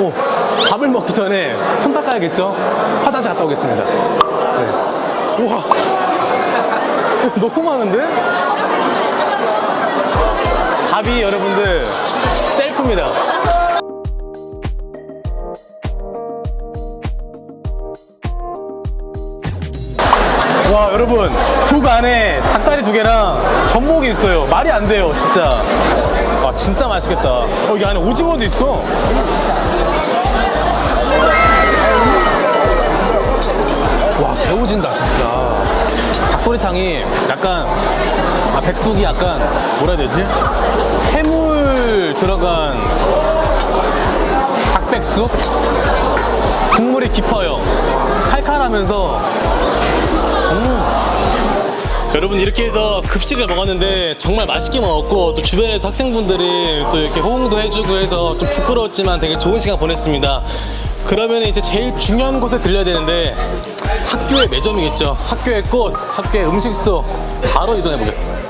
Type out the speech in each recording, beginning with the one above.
오, 밥을 먹기 전에 손 닦아야겠죠? 화장실 갔다 오겠습니다. 네. 우와. 너무 많은데? 밥이 여러분들 셀프입니다. 와 여러분. 국 안에 닭다리 두 개랑 전복이 있어요. 말이 안 돼요 진짜. 와 진짜 맛있겠다. 어, 여기 안에 오징어도 있어. 와 배워진다 진짜. 닭도리탕이 약간 아 백숙이 약간 뭐라 해야 되지? 해물 들어간 닭백숙? 국물이 깊어요. 칼칼하면서 여러분 이렇게 해서 급식을 먹었는데 정말 맛있게 먹었고 또 주변에서 학생분들이 또 이렇게 호응도 해주고 해서 좀 부끄러웠지만 되게 좋은 시간 보냈습니다. 그러면 이제 제일 중요한 곳에 들려야 되는데 학교의 매점이겠죠. 학교의 꽃, 학교의 음식소 바로 이동해 보겠습니다.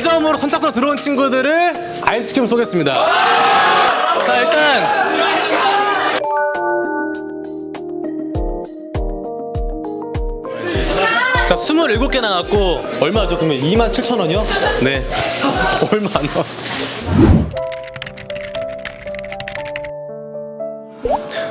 매점으로 선착순 들어온 친구들을 아이스크림 쏘겠습니다. 자, 일단. 자, 27개 나왔고, 얼마죠? 그러면 27,000원이요? 네. 얼마 안 나왔어.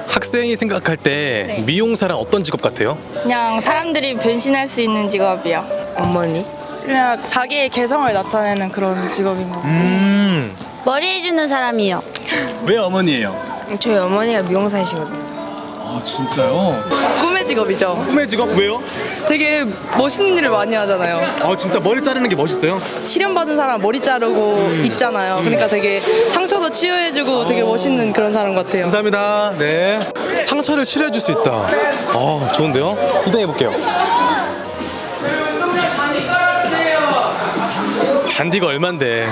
학생이 생각할 때 네. 미용사란 어떤 직업 같아요? 그냥 사람들이 변신할 수 있는 직업이요. 어머니? 그냥 자기의 개성을 나타내는 그런 직업인 것 같아요. 음, 머리 해주는 사람이요. 왜 어머니예요? 저희 어머니가 미용사이시거든요. 아, 진짜요? 꿈의 직업이죠. 꿈의 직업 왜요? 되게 멋있는 일을 많이 하잖아요. 아 진짜 머리 자르는 게 멋있어요? 실현받은 사람 머리 자르고 있잖아요. 그러니까 되게 상처도 치유해주고 되게 멋있는 그런 사람 같아요. 감사합니다. 네. 상처를 치료해 줄 수 있다. 아 좋은데요? 이동해 볼게요. 잔디가 얼만데?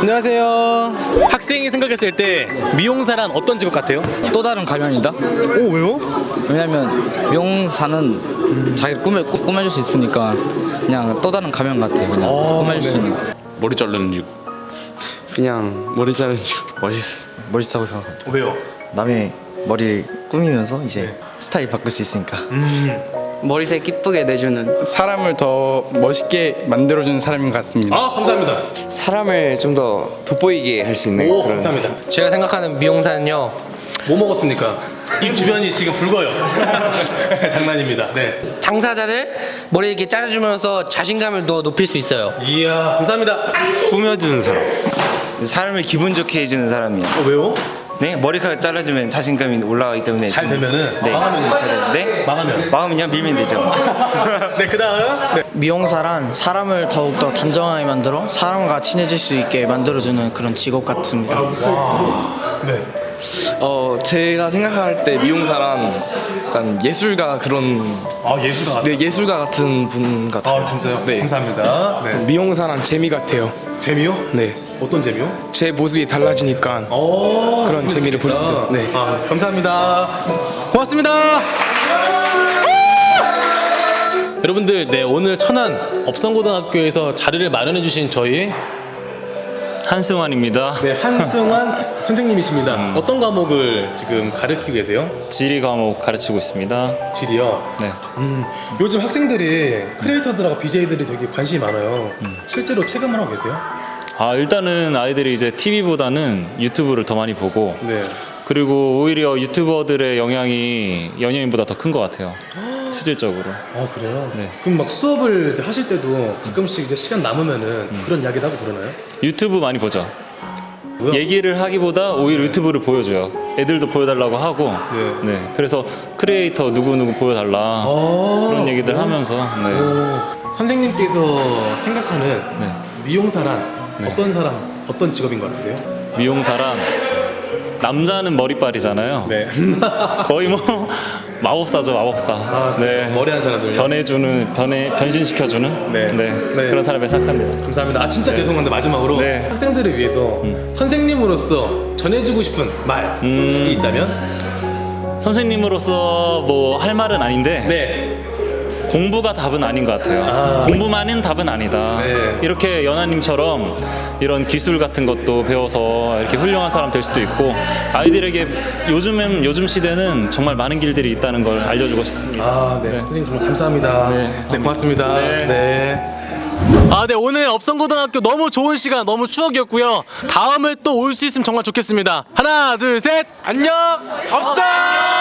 안녕하세요. 학생이 생각했을 때 미용사란 어떤 직업 같아요? 또 다른 가면이다. 오 왜요? 왜냐면 미용사는 자기 꿈을 꾸- 꾸며줄 수 있으니까 그냥 또 다른 가면 같아요. 그냥 꾸며줄 수 있는. 머리 자르는 직 그냥 머리 자르는 거 멋있어. 멋있다고 생각합니다. 왜요? 남의 머리 꾸미면서 이제 스타일 바꿀 수 있으니까. 머리색 이쁘게 내주는 사람을 더 멋있게 만들어주는 사람인 것 같습니다. 아 감사합니다. 사람을 좀 더 돋보이게 할 수 있는 오 그런 감사합니다. 제가 생각하는 미용사는요 뭐 먹었습니까? 입 주변이 지금 붉어요. 장난입니다. 네. 당사자를 머리 이렇게 자르주면서 자신감을 더 높일 수 있어요 이야 감사합니다. 꾸며주는 사람. 사람을 기분 좋게 해주는 사람이에요. 어 왜요? 네 머리카락 잘라주면 자신감이 올라가기 때문에 잘 되면은 네. 망하면 네 망하면 마음이냐 밀면 되죠. 네 그다음 네. 미용사란 사람을 더욱더 단정하게 만들어 사람과 친해질 수 있게 만들어주는 그런 직업 같습니다. 네. 어 제가 생각할 때 미용사란 약간 예술가 그런 아 예술가 같아. 네 예술가 같은 분 같아요. 아 진짜요? 네. 감사합니다. 네. 미용사란 재미 같아요. 재미요? 네. 어떤 재미요? 제 모습이 달라지니까 오, 그런 재미를 볼 수 있어요. 네. 아, 감사합니다. 고맙습니다. 여러분들, 네 오늘 천안 업성고등학교에서 자리를 마련해 주신 저희 한승환입니다. 네 한승환 선생님이십니다. 어떤 과목을 지금 가르치고 계세요? 지리 과목 가르치고 있습니다. 지리요. 네. 음, 요즘 학생들이 크리에이터들하고 BJ들이 되게 관심이 많아요. 실제로 체감을 하고 계세요? 아 일단은 아이들이 이제 TV보다는 유튜브를 더 많이 보고 네. 그리고 오히려 유튜버들의 영향이 연예인보다 더 큰 것 같아요. 실질적으로. 아 그래요? 네. 그럼 막 수업을 이제 하실 때도 가끔씩 이제 시간 남으면은 그런 이야기도 하고 그러나요? 유튜브 많이 보죠. 뭐야? 얘기를 하기보다 오히려 유튜브를 보여줘요. 애들도 보여달라고 하고. 네. 네. 그래서 크리에이터 누구 누구 보여달라 아, 그런 얘기들 하면서. 네. 오, 선생님께서 생각하는 네. 미용사란 어떤 사람, 어떤 직업인 것 같으세요? 미용사란 남자는 머리빨이잖아요. 네. 거의 뭐 마법사죠 마법사. 아, 머리 한 사람들요? 변해주는 변해 변신시켜주는 네. 네. 네. 그런 사람을 생각합니다. 감사합니다. 아 진짜 죄송한데 마지막으로 네. 학생들을 위해서 선생님으로서 전해주고 싶은 말이 음. 있다면 선생님으로서 뭐 할 말은 아닌데 네. 공부가 답은 아닌 것 같아요. 공부만은 답은 아니다. 네. 이렇게 연하님처럼 이런 기술 같은 것도 배워서 이렇게 훌륭한 사람 될 수도 있고 아이들에게 요즘은 요즘 시대는 정말 많은 길들이 있다는 걸 알려주고 싶습니다. 아, 네. 선생님 정말 감사합니다. 네, 네, 감사합니다. 고맙습니다. 네. 네. 아, 네. 오늘 업성고등학교 너무 좋은 시간, 너무 추억이었고요. 다음에 또 올 수 있으면 정말 좋겠습니다. 하나, 둘, 셋. 안녕. 업성! 안녕.